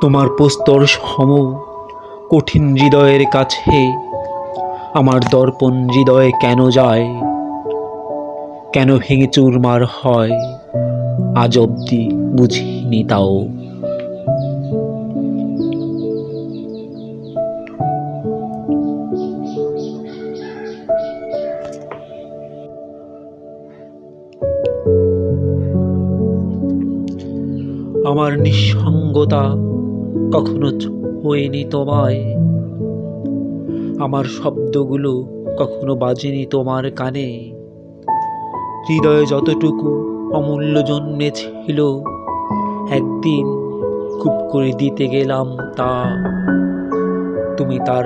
তোমার প্রস্তর সম কঠিন হৃদয়ের কাছে, আমার দর্পণ হৃদয়ে কেন যায়? কেন ভেঙে চুরমার হয়? আজ অব্দি বুঝিনি তাও। আমার নিঃসঙ্গতা কখনো হয়নি তোমায়। আমার শব্দগুলো কখনো বাজেনি তোমার কানে। হৃদয়ে যতটুকু অমূল্য জন্মেছিল একদিন খুব করে দিতে গেলাম তা। তুমি তার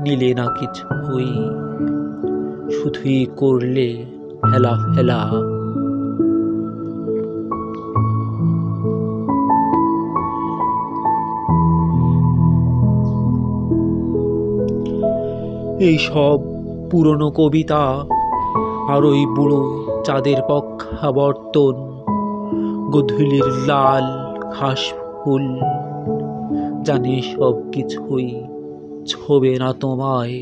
নিলে না কিছুই শুধুই করলে হেলা ফেলা এই সব পুরনো কবিতা আর ওই বুড়ো চাঁদের পক্ষাবর্তন, গধুলির লাল ঘাস ফুল, জানি সব কিছুই ছবে না তোমায়।